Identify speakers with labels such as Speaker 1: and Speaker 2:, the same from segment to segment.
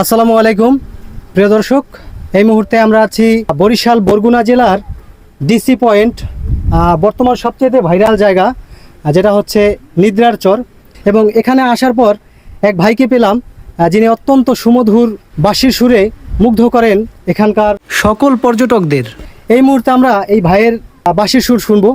Speaker 1: আসসালামু আলাইকুম। প্রিয় দর্শক, এই মুহূর্তে আমরা আছি বরিশাল বরগুনা জেলার ডিসি পয়েন্ট বর্তমান সবচেয়ে ভাইরাল জায়গা যেটা হচ্ছে নিদ্রার চর। এবং এখানে আসার পর এক ভাইকে পেলাম যিনি অত্যন্ত সুমধুর বাঁশির সুরে মুগ্ধ করেন এখানকার সকল পর্যটকদের। এই মুহূর্তে আমরা এই ভাইয়ের বাঁশির সুর শুনব।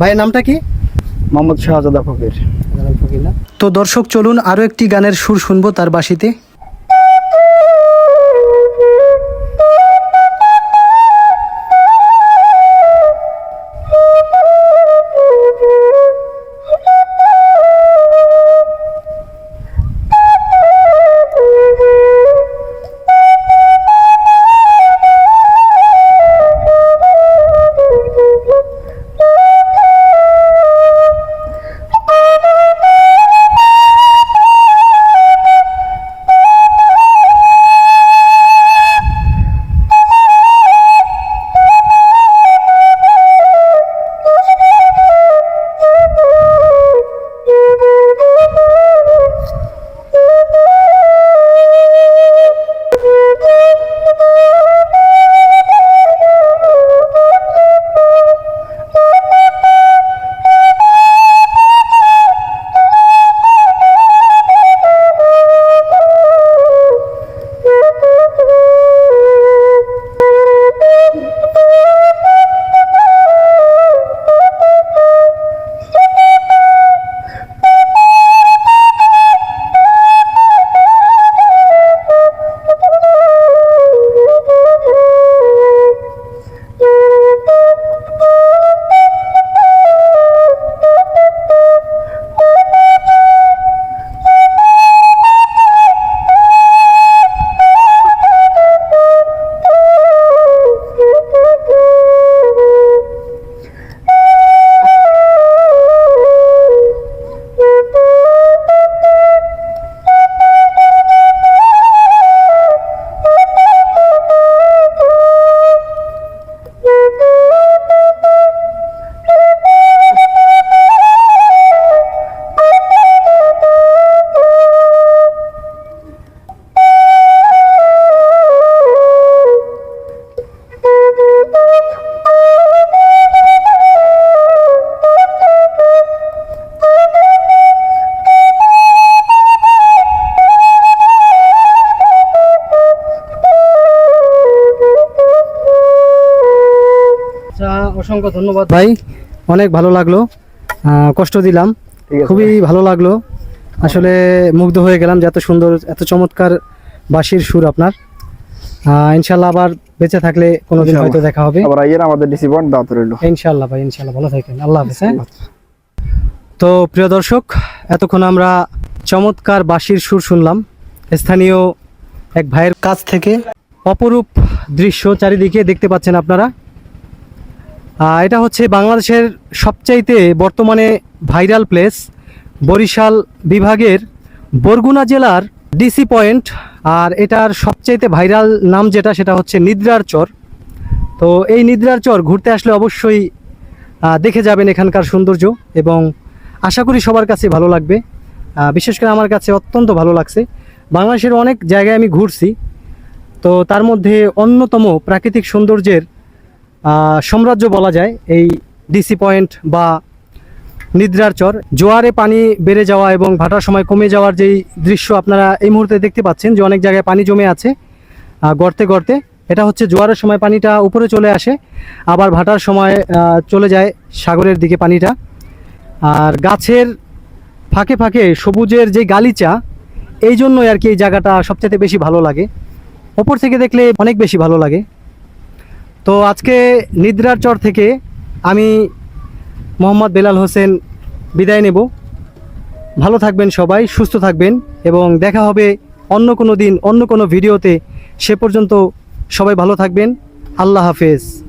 Speaker 1: ভাইয়ের নামটা কি?
Speaker 2: মোহাম্মদ শাহজাদা ফকির।
Speaker 1: তো দর্শক চলুন আরও একটি গানের সুর শুনব তার বাঁশিতে অসংখ্য ধন্যবাদ। ভাই অনেক ভালো লাগল। আহ, কষ্ট দিলাম। খুবই ভালো লাগল। আসলে মুগ্ধ হয়ে গেলাম যে এত সুন্দর এত চমৎকার বাঁশির সুর আপনার। আহ, ইনশাল্লাহ আবার বেঁচে থাকলে কোনোদিন হয়তো দেখা হবে।
Speaker 2: আবার আইয়ের আমাদের ডিসি পয়েন্ট দাওয়াত রইল।
Speaker 1: ইনশাআল্লাহ ভাই ইনশাআল্লাহ ভালো থাকেন। আল্লাহ হাফেজ হ্যাঁ? তো প্রিয় দর্শক এতক্ষণ আমরা চমৎকার বাঁশির সুর শুনলাম। স্থানীয় এক ভাইয়ের কাছ থেকে অপরূপ দৃশ্য চারিদিকে দেখতে পাচ্ছেন আপনারা। এটা হচ্ছে বাংলাদেশের সবচাইতে বর্তমানে ভাইরাল প্লেস বরিশাল বিভাগের বরগুনা জেলার ডিসি পয়েন্ট, আর এটার সবচাইতে ভাইরাল নাম যেটা সেটা হচ্ছে নিদ্রার চর। তো এই নিদ্রার চর ঘুরতে আসলে অবশ্যই দেখে যাবেন এখানকার সৌন্দর্য এবং আশা করি সবার কাছে ভালো লাগবে। বিশেষ করে আমার কাছে অত্যন্ত ভালো লাগছে। বাংলাদেশের অনেক জায়গায় আমি ঘুরছি। তো তার মধ্যে অন্যতম প্রাকৃতিক সৌন্দর্যের সাম্রাজ্য বলা যায়, এই ডিসি পয়েন্ট বা নিদ্রার চর। জোয়ারে পানি বেড়ে যাওয়া এবং ভাটার সময় কমে যাওয়ার যেই দৃশ্য আপনারা এই মুহূর্তে দেখতে পাচ্ছেন যে অনেক জায়গায় পানি জমে আছে গর্তে গর্তে। এটা হচ্ছে জোয়ারের সময় পানিটা উপরে চলে আসে, আবার ভাটার সময় চলে যায় সাগরের দিকে পানিটা। আর গাছের ফাঁকে ফাঁকে সবুজের যে গালিচা, এই জন্যই আর কি এই জায়গাটা সবচেয়ে বেশি ভালো লাগে। ওপর থেকে দেখলে অনেক বেশি ভালো লাগে। তো আজকে নিদ্রার চর থেকে আমি মোহাম্মদ বেলাল হোসেন বিদায় নেব। ভালো থাকবেন সবাই, সুস্থ থাকবেন এবং দেখা হবে অন্য কোনো দিন, অন্য কোনো ভিডিওতে। সে পর্যন্ত সবাই ভালো থাকবেন। আল্লাহ হাফেজ।